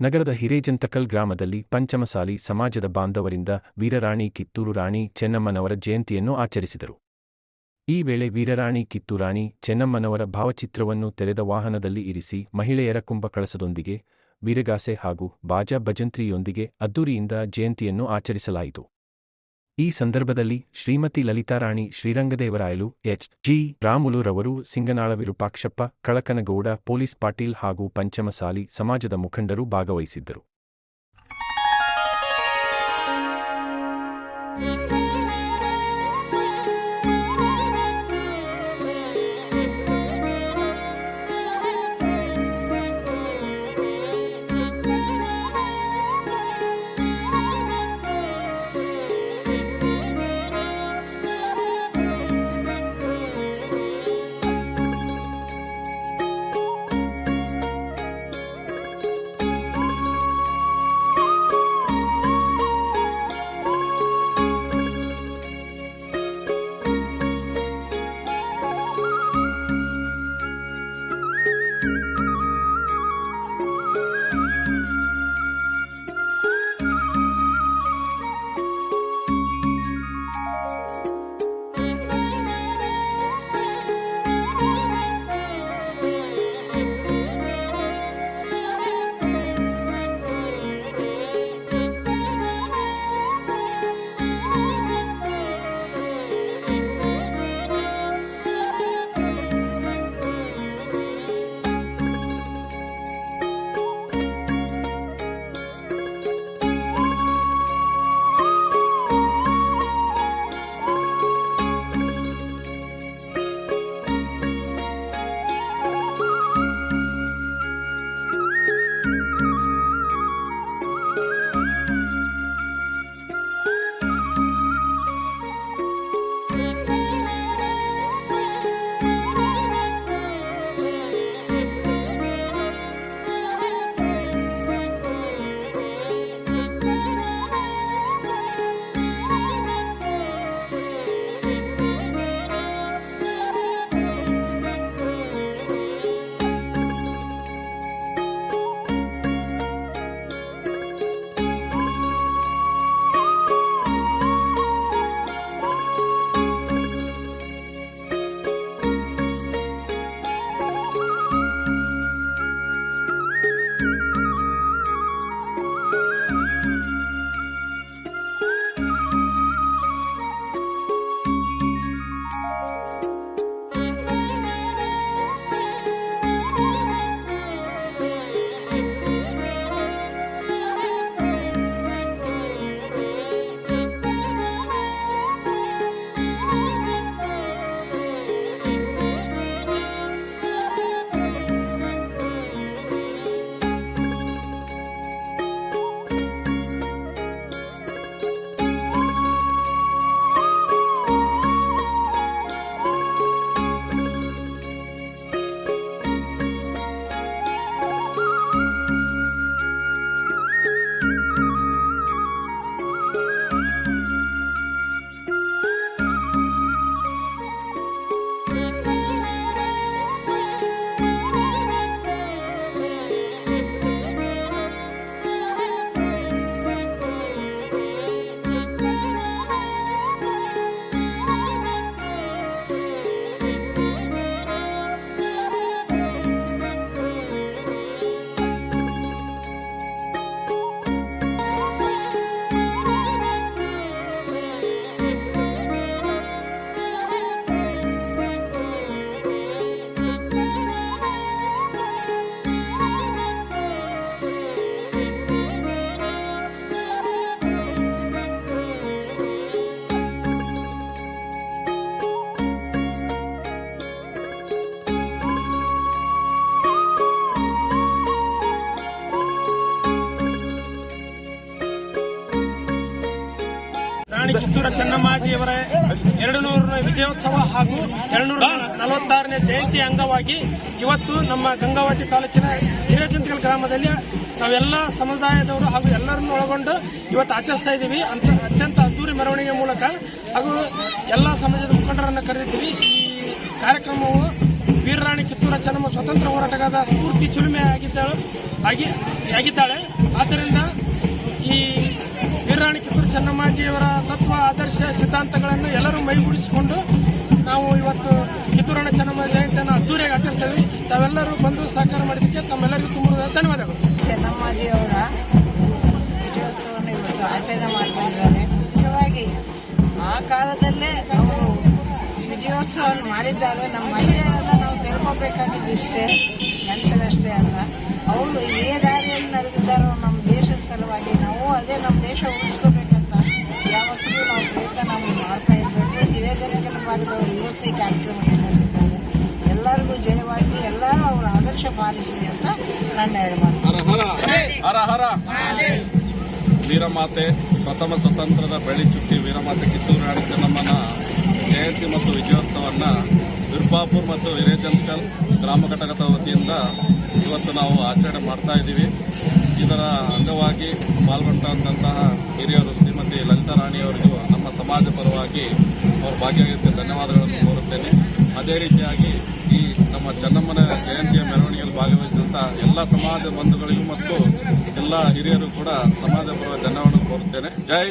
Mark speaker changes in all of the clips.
Speaker 1: ನಗರದ ಹಿರೇಜಂತಕಲ್ ಗ್ರಾಮದಲ್ಲಿ ಪಂಚಮಸಾಲಿ ಸಮಾಜದ ಬಾಂಧವರಿಂದ ವೀರರಾಣಿ ಕಿತ್ತೂರು ರಾಣಿ ಚೆನ್ನಮ್ಮನವರ ಜಯಂತಿಯನ್ನು ಆಚರಿಸಿದರು. ಈ ವೇಳೆ ವೀರರಾಣಿ ಕಿತ್ತೂರಾಣಿ ಚೆನ್ನಮ್ಮನವರ ಭಾವಚಿತ್ರವನ್ನು ತೆರೆದ ವಾಹನದಲ್ಲಿ ಇರಿಸಿ ಮಹಿಳೆಯರ ಕುಂಭಕಳಸದೊಂದಿಗೆ ವೀರಗಾಸೆ ಹಾಗೂ ಬಾಜಾ ಭಜಂತ್ರಿಯೊಂದಿಗೆ ಅದ್ದೂರಿಯಿಂದ ಜಯಂತಿಯನ್ನು ಆಚರಿಸಲಾಯಿತು. ಈ ಸಂದರ್ಭದಲ್ಲಿ ಶ್ರೀಮತಿ ಲಲಿತಾರಾಣಿ ಶ್ರೀರಂಗದೇವರಾಯಲು ಎಚ್. ಜಿ. ರಾಮುಲುರವರು, ಸಿಂಗನಾಳ ವಿರೂಪಾಕ್ಷಪ್ಪ, ಕಳಕನಗೌಡ, ಪೊಲೀಸ್ ಪಾಟೀಲ್ ಹಾಗೂ ಪಂಚಮಸಾಲಿ ಸಮಾಜದ ಮುಖಂಡರು ಭಾಗವಹಿಸಿದ್ದರು.
Speaker 2: ವಿಜಯೋತ್ಸವ ಹಾಗೂ ಎರಡ್ನೂರ ನಲವತ್ತಾರನೇ ಜಯಂತಿ ಅಂಗವಾಗಿ ಇವತ್ತು ನಮ್ಮ ಗಂಗಾವತಿ ತಾಲೂಕಿನ ಹಿರೇಚಂತಿಕಲ್ ಗ್ರಾಮದಲ್ಲಿ ನಾವೆಲ್ಲ ಸಮುದಾಯದವರು ಹಾಗೂ ಎಲ್ಲರನ್ನು ಒಳಗೊಂಡು ಇವತ್ತು ಆಚರಿಸ್ತಾ ಇದ್ದೀವಿ. ಅಂತ ಅತ್ಯಂತ ಅದ್ದೂರಿ ಮೆರವಣಿಗೆ ಮೂಲಕ ಹಾಗೂ ಎಲ್ಲ ಸಮಾಜದ ಮುಖಂಡರನ್ನು ಕರೆದಿದ್ದೀವಿ. ಈ ಕಾರ್ಯಕ್ರಮವು ವೀರರಾಣಿ ಕಿತ್ತೂರ ಚೆನ್ನಮ್ಮ ಸ್ವತಂತ್ರ ಹೋರಾಟಗಾರ ಸ್ಫೂರ್ತಿ ಚಿಲುಮೆ ಆಗಿದ್ದಾಳು ಆಗಿ ಆಗಿದ್ದಾಳೆ. ಆದ್ದರಿಂದ ಚೆನ್ನಮ್ಮಾಜಿಯವರ ತತ್ವ, ಆದರ್ಶ ಸಿದ್ಧಾಂತಗಳನ್ನು ಎಲ್ಲರೂ ಮೈಗೂಡಿಸಿಕೊಂಡು ನಾವು ಇವತ್ತು ಕಿತ್ತೂರಣ್ಣ ಚೆನ್ನಮ್ಮ ಜಯಂತಿಯನ್ನು ಅದ್ದೂರಿಯಾಗಿ ಆಚರಿಸ್ತೀವಿ ತಾವೆಲ್ಲರೂ ಬಂದು ಸಹಕಾರ ಮಾಡಿದ್ದಕ್ಕೆ ತಮ್ಮೆಲ್ಲರಿಗೂ ತುಂಬ ಧನ್ಯವಾದಗಳು.
Speaker 3: ಚೆನ್ನಮ್ಮಾಜಿಯವರ ವಿಜಯೋತ್ಸವವನ್ನು ಇವತ್ತು ಆಚರಣೆ ಮಾಡ್ತಾ ಇದ್ದಾರೆ. ಮುಖ್ಯವಾಗಿ ಆ ಕಾಲದಲ್ಲೇ ಅವರು ವಿಜಯೋತ್ಸವವನ್ನು ಮಾಡಿದ್ದಾರೆ. ನಮ್ಮ ಮಹಿಳೆಯರನ್ನ ನಾವು ತಿಳ್ಕೊಬೇಕಾಗಿದ್ದು ಇಷ್ಟೇ ಮನುಷ್ಯರಷ್ಟೇ ಅಲ್ಲ. ಅವರು ಇದೇ ದಾರಿಯಲ್ಲಿ ನಡೆದಿದ್ದಾರೋ ನಮ್ಮ ದೇಶದ ಸಲುವಾಗಿ, ನಾವು ಅದೇ ನಮ್ಮ ದೇಶ ಉಳಿಸ್ಕೋಬೇಕಂತ ಯಾವತ್ತಿಗೂ ನಾವು ಪ್ರಯತ್ನ ಮಾಡ್ತಾ ಇರಬೇಕು ಭಾಗದವರು ಇವತ್ತು ಕಾರ್ಯಕ್ರಮಕ್ಕೆ ಎಲ್ಲರಿಗೂ ಜಯವಾಗಿ ಎಲ್ಲರೂ ಅವರ ಆದರ್ಶ ಪಾಲಿಸಲಿ ಅಂತ ನನ್ನ
Speaker 4: ಹರ ವೀರಮಾತೆ, ಪ್ರಥಮ ಸ್ವತಂತ್ರದ ಬೆಳಿ ಚುಕ್ಕಿ ವೀರಮಾತೆ ಕಿತ್ತೂರು ರಾಣಿ ಚೆನ್ನಮ್ಮನ ಜಯಂತಿ ಮತ್ತು ವಿಜಯೋತ್ಸವನ್ನ ವಿರ್ಪಾಪುರ್ ಮತ್ತು ಹಿರೇಜಂಕಲ್ ಗ್ರಾಮ ಘಟಕದ ವತಿಯಿಂದ ಇವತ್ತು ನಾವು ಆಚರಣೆ ಮಾಡ್ತಾ ಇದ್ದೀವಿ. ಇದರ ಅಂಗವಾಗಿ ಪಾಲ್ಗೊಂಡಂತಹ ಹಿರಿಯರು ಶ್ರೀಮತಿ ಲಲಿತಾ ರಾಣಿಯವರಿಗೂ ನಮ್ಮ ಸಮಾಜ ಪರವಾಗಿ ಅವರು ಭಾಗಿಯಾಗಿದ್ದಕ್ಕೆ ಧನ್ಯವಾದಗಳನ್ನು ಕೋರುತ್ತೇನೆ. ಅದೇ ರೀತಿಯಾಗಿ ಈ ನಮ್ಮ ಚೆನ್ನಮ್ಮನ ಜಯಂತಿಯ ಮೆರವಣಿಗೆಯಲ್ಲಿ ಭಾಗವಹಿಸಿದಂತಹ ಎಲ್ಲ ಸಮಾಜ ಬಂಧುಗಳಿಗೂ ಮತ್ತು ಎಲ್ಲ ಹಿರಿಯರು ಕೂಡ ಸಮಾಜ ಪರವಾಗಿ ಧನ್ಯವಾದ ಕೋರುತ್ತೇನೆ. ಜೈ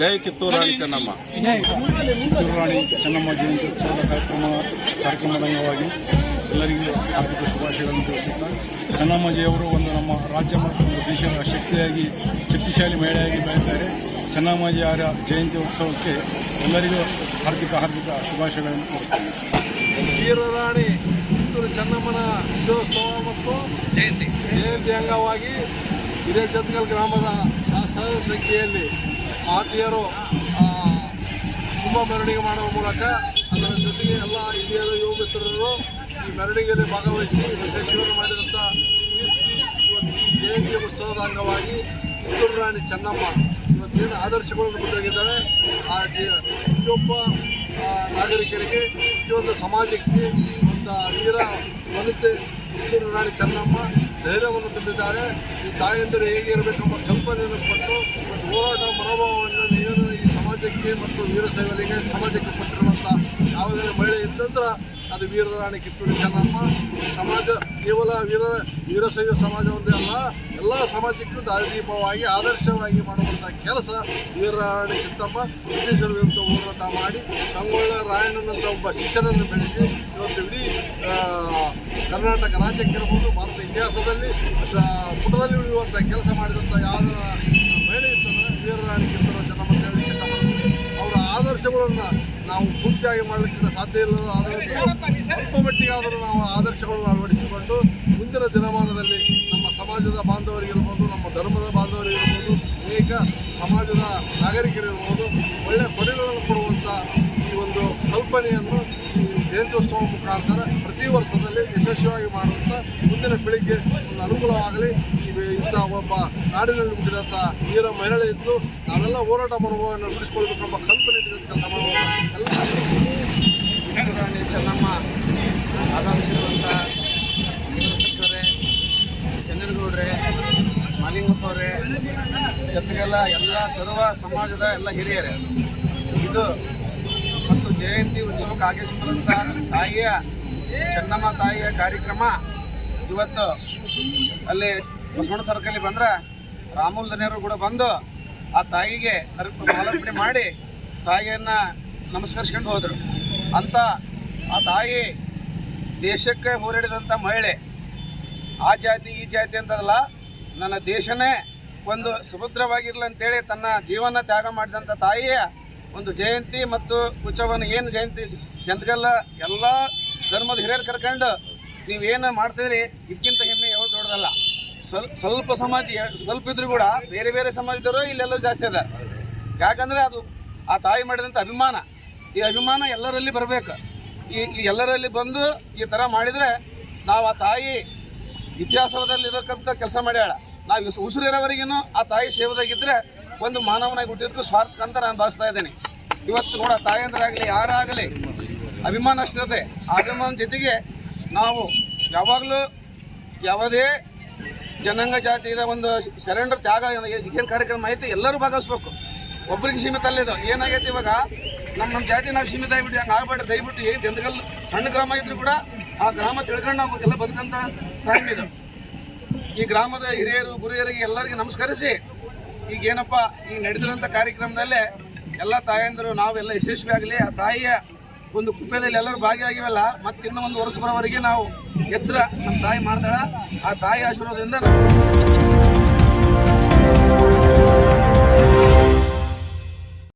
Speaker 4: ಜೈ ಕಿತ್ತೂರು ರಾಣಿ ಚೆನ್ನಮ್ಮ.
Speaker 5: ಕಿತ್ತೂರು ರಾಣಿ ಚೆನ್ನಮ್ಮ ಜಯಂತಿ ಕಾರ್ಯಕ್ರಮ ಕಾರ್ಯಕ್ರಮದ ಅಂಗವಾಗಿ ಎಲ್ಲರಿಗೂ ಹಾರ್ದಿಕ ಶುಭಾಶಯಗಳನ್ನು ತಿಳಿಸುತ್ತಾ ಚೆನ್ನಮ್ಮಜಿಯವರು ಒಂದು ನಮ್ಮ ರಾಜ್ಯ ಮತ್ತು ಒಂದು ದೇಶದ ಶಕ್ತಿಯಾಗಿ ಶಕ್ತಿಶಾಲಿ ಮಹಿಳೆಯಾಗಿ ಬೆಳೆದಿದ್ದಾರೆ ಚೆನ್ನಮ್ಮಜಿ ಅವರ ಜಯಂತಿ ಉತ್ಸವಕ್ಕೆ ಎಲ್ಲರಿಗೂ ಹಾರ್ದಿಕ ಹಾರ್ದಿಕ ಶುಭಾಶಯಗಳನ್ನು ಕೋರುತ್ತೇನೆ.
Speaker 4: ವೀರರಾಣಿ ಕಿತ್ತೂರು ಚೆನ್ನಮ್ಮನ ವಿಜಯೋತ್ಸವ ಮತ್ತು ಜಯಂತಿ. ಜಯಂತಿ ಅಂಗವಾಗಿ ಹಿರೇಚಂದ್ಗಲ್ ಗ್ರಾಮದ ಸಹಸ್ರಾರು ಸಂಖ್ಯೆಯಲ್ಲಿ ಆತಿಯರು ಕುಂಭ ಮೆರವಣಿಗೆ ಮಾಡುವ ಮೂಲಕ ಅದರ ಜೊತೆಗೆ ಎಲ್ಲ ಹಿರಿಯರು ಯುವ ಮಿತ್ರರು ಈ ಮೆರವಣಿಗೆಯಲ್ಲಿ ಭಾಗವಹಿಸಿ ವಿಶೇಷವಾಗಿ ಮಾಡಿದಂಥ ಕೀರ್ತಿ ಇವತ್ತು ಈ ಜಯಂತಿ ಉತ್ಸವದ ಅಂಗವಾಗಿ ಕಿತ್ತೂರು ರಾಣಿ ಚೆನ್ನಮ್ಮ ಇವತ್ತೇನು ಆದರ್ಶಗಳನ್ನು ಬಿಟ್ಟಿದ್ದಾರೆ ಆ ಪ್ರತಿಯೊಬ್ಬ ನಾಗರಿಕರಿಗೆ, ಪ್ರತಿಯೊಂದು ಸಮಾಜಕ್ಕೆ ಒಂದು ವೀರ ವನಿತೆ ಕಿತ್ತೂರು ರಾಣಿ ಚೆನ್ನಮ್ಮ ಧೈರ್ಯವನ್ನು ತುಂಬಿದ್ದಾಳೆ ಈ ತಾಯಂದಿರು ಹೇಗಿರಬೇಕೆಂಬ ಕಲ್ಪನೆಯನ್ನು ಕೊಟ್ಟು ಒಂದು ಹೋರಾಟ ಮನೋಭಾವವನ್ನು ನೀರು ಈ ಸಮಾಜಕ್ಕೆ ಮತ್ತು ವೀರ ಸೇವಲಿಗೆ ಸಮಾಜಕ್ಕೆ ಕೊಟ್ಟಿರುವಂಥ ಯಾವುದೇ ಮಹಿಳೆ ಇದ್ದಂದ್ರೆ ಅದು ವೀರರಾಣಿ ಕಿತ್ತೂರು ಚೆನ್ನಮ್ಮ. ಸಮಾಜ ಕೇವಲ ವೀರ ವೀರಶೈವ ಸಮಾಜ ಒಂದೇ ಅಲ್ಲ, ಎಲ್ಲ ಸಮಾಜಕ್ಕೂ ದಾರಿದೀಪವಾಗಿ, ಆದರ್ಶವಾಗಿ ಮಾಡುವಂಥ ಕೆಲಸ ವೀರರಾಣಿ ಚಿತ್ತಮ್ಮ ಬ್ರಿಟಿಷರ ವಿರುದ್ಧ ಹೋರಾಟ ಮಾಡಿ, ಸಂಗೊಳ್ಳ ರಾಯಣ್ಣನಂಥ ಒಬ್ಬ ಶಿಷ್ಯನನ್ನು ಬೆಳೆಸಿ, ಇವತ್ತು ಇಡೀ ಕರ್ನಾಟಕ ರಾಜ್ಯಕ್ಕಿರಬಹುದು ಭಾರತ ಇತಿಹಾಸದಲ್ಲಿ ಪುಟದಲ್ಲಿ ಉಳಿಯುವಂಥ ಕೆಲಸ ಮಾಡಿದಂಥ ಯಾವ ಮಹಿಳೆ ಇತ್ತಂದ್ರೆ ವೀರರಾಣಿ ಕಿತ್ತೂರು ಚೆನ್ನಮ್ಮ ಹೇಳಿ ಅವರ ಆದರ್ಶಗಳನ್ನು ನಾವು ಪೂರ್ತಿಯಾಗಿ ಮಾಡಲಿಕ್ಕೆ ಸಾಧ್ಯ ಇಲ್ಲ. ಆದರೆ ಸ್ವಲ್ಪ ಮಟ್ಟಿಗಾದರೂ ನಾವು ಆದರ್ಶಗಳನ್ನು ಅಳವಡಿಸಿಕೊಂಡು ಮುಂದಿನ ದಿನಮಾನದಲ್ಲಿ ನಮ್ಮ ಸಮಾಜದ ಬಾಂಧವರಿಗಿರ್ಬೋದು ನಮ್ಮ ಧರ್ಮದ ಬಾಂಧವರಿಗಿರ್ಬೋದು ಅನೇಕ ಸಮಾಜದ ನಾಗರಿಕರಿರ್ಬೋದು ಒಳ್ಳೆಯ ಕೊಡುಗೆಗಳನ್ನು ಕೊಡುವಂಥ ಈ ಒಂದು ಕಲ್ಪನೆಯನ್ನು ಜಯಂತ್ಯೋತ್ಸವ ಮುಖಾಂತರ ಪ್ರತಿ ವರ್ಷದಲ್ಲಿ ಯಶಸ್ವಿಯಾಗಿ ಮಾಡುವಂಥ ಮುಂದಿನ ಪೀಳಿಗೆ ಒಂದು ಅನುಕೂಲವಾಗಲಿ. ಇಂಥ ಒಬ್ಬ ನಾಡಿನಲ್ಲಿ ಹುಟ್ಟಿದಂಥ ವೀರ ಮಹಿಳೆ ಇದ್ದು ನಾವೆಲ್ಲ ಹೋರಾಟ ಮನೋಭಾವವನ್ನು ರೂಢಿಸಿಕೊಳ್ಬೇಕೆಂಬ ಕಲ್ಪನೆ ಇಟ್ಟಿದ್ದ ಕೆಲಸ ಮಾಡುವ ಎಲ್ಲ
Speaker 6: ಚೆನ್ನಮ್ಮ ಆಗಮಿಸಿರುವಂಥ ಸಚಿವರೇ ಚಂದ್ರಗೌಡ್ರೆ ಮಾಲಿಂಗಪ್ಪ ಅವರೇ, ಜೊತೆಗೆಲ್ಲ ಎಲ್ಲ ಸರ್ವ ಸಮಾಜದ ಎಲ್ಲ ಹಿರಿಯರೇ. ಇದು ಮತ್ತು ಜಯಂತಿ ಉತ್ಸವಕ್ಕೆ ಆಗಮಿಸಿರುವಂಥ ತಾಯಿಯ, ಚೆನ್ನಮ್ಮ ತಾಯಿಯ ಕಾರ್ಯಕ್ರಮ ಇವತ್ತು ಅಲ್ಲಿ ಬಸವಣ್ಣ ಸರ್ಕಲ್ಲಿ ಬಂದ್ರೆ ರಾಮುಲ್ ದನಿಯರು ಕೂಡ ಬಂದು ಆ ತಾಯಿಗೆ ಮಾಲಾರ್ಪಣೆ ಮಾಡಿ ತಾಯಿಯನ್ನು ನಮಸ್ಕರಿಸ್ಕೊಂಡು ಹೋದರು. ಅಂತ ಆ ತಾಯಿ ದೇಶಕ್ಕೆ ಹೋರಾಡಿದಂಥ ಮಹಿಳೆ. ಆ ಜಾತಿ, ಈ ಜಾತಿ ಅಂತದಲ್ಲ, ನನ್ನ ದೇಶನೇ ಒಂದು ಸುಭದ್ರವಾಗಿರಲಿ ಅಂತೇಳಿ ತನ್ನ ಜೀವನ ತ್ಯಾಗ ಮಾಡಿದಂಥ ತಾಯಿಯ ಒಂದು ಜಯಂತಿ ಮತ್ತು ಉತ್ಸವವನ್ನು ಏನು ಜಯಂತಿ? ಜನಗೆಲ್ಲ ಎಲ್ಲ ಧರ್ಮದ ಹಿರಿಯರು ಕರ್ಕೊಂಡು ನೀವೇನು ಮಾಡ್ತಿದ್ರಿ? ಇದಕ್ಕಿಂತ ಹೆಮ್ಮೆ ಯಾವುದು ದೊಡ್ಡದಲ್ಲ. ಸ್ವಲ್ಪ ಸ್ವಲ್ಪ ಸಮಾಜ ಸ್ವಲ್ಪ ಇದ್ರು ಕೂಡ ಬೇರೆ ಬೇರೆ ಸಮಾಜದವರು ಇಲ್ಲೆಲ್ಲೋ ಜಾಸ್ತಿ ಅದ. ಯಾಕಂದ್ರೆ ಅದು ಆ ತಾಯಿ ಮಾಡಿದಂಥ ಅಭಿಮಾನ, ಈ ಅಭಿಮಾನ ಎಲ್ಲರಲ್ಲಿ ಬರಬೇಕು. ಈ ಎಲ್ಲರಲ್ಲಿ ಬಂದು ಈ ಥರ ಮಾಡಿದರೆ ನಾವು ಆ ತಾಯಿ ಇತಿಹಾಸದಲ್ಲಿರೋಕ್ಕಂಥ ಕೆಲಸ ಮಾಡ್ಯಾಳ. ನಾವು ಉಸಿರಿರೋವರೆಗೇನು ಉಸಿರಿರೋವರೆಗೂ ಆ ತಾಯಿ ಸೇವದಾಗಿದ್ದರೆ ಒಂದು ಮಾನವನಾಗಿ ಹುಟ್ಟಿದ್ದಕ್ಕೂ ಸ್ವಾರ್ಥ ಅಂತ ನಾನು ಭಾವಿಸ್ತಾ ಇದ್ದೀನಿ. ಇವತ್ತು ನೋಡ ತಾಯಂದ್ರಾಗಲಿ ಯಾರಾಗಲಿ ಅಭಿಮಾನ ಅಷ್ಟಿರುತ್ತೆ. ಆ ಅಭಿಮಾನ ಜೊತೆಗೆ ನಾವು ಯಾವಾಗಲೂ ಯಾವುದೇ ಜನಾಂಗ ಜಾತಿಯ ಒಂದು ಸರೆಂಡರ್ ತ್ಯಾಗ ಏನು ಕಾರ್ಯಕ್ರಮ ಐತಿ, ಎಲ್ಲರೂ ಭಾಗವಹಿಸ್ಬೇಕು. ಒಬ್ಬರಿಗೆ ಸೀಮಿತ ಅಲ್ಲಿದು ಏನಾಗೈತೆ ಇವಾಗ? ನಮ್ಮ ನಮ್ಮ ಜಾತಿ ನಾವು ಸೀಮಿತ ಆಗಿಬಿಟ್ಟು ಹಂಗೆ ಆಗ್ಬೇಡ್ರಿ, ದಯವಿಟ್ಟು ಏನು ಜನಗಲ್ ಸಣ್ಣ ಗ್ರಾಮ ಇದ್ರು ಕೂಡ ಆ ಗ್ರಾಮ ತಿಳ್ಕೊಂಡು ನಾವು ಎಲ್ಲ ಬದುಕಂತ ಟೈಮ್ ಇದು. ಈ ಗ್ರಾಮದ ಹಿರಿಯರು, ಗುರಿಯರಿಗೆ ಎಲ್ಲರಿಗೆ ನಮಸ್ಕರಿಸಿ, ಈಗ ಏನಪ್ಪ ಈಗ ನಡೆದಿರುವಂಥ ಕಾರ್ಯಕ್ರಮದಲ್ಲೇ ಎಲ್ಲ ತಾಯಂದರು, ನಾವೆಲ್ಲ ಯಶಸ್ವಿ ಆಗಲಿ ಆ ತಾಯಿಯ ಒಂದು ಕೃಪೆಯಲ್ಲಿ ಎಲ್ಲರೂ ಭಾಗಿಯಾಗಿವಲ್ಲ ಮತ್ತೆ ಇನ್ನೂ ಒಂದು ವರ್ಷ ಬರೋವರೆಗೆ ನಾವು ಎಚ್ಚರ ನಮ್ಮ ತಾಯಿ ಮಾಡ್ತಾಳ. ಆ ತಾಯಿ ಆಶೀರ್ವಾದದಿಂದ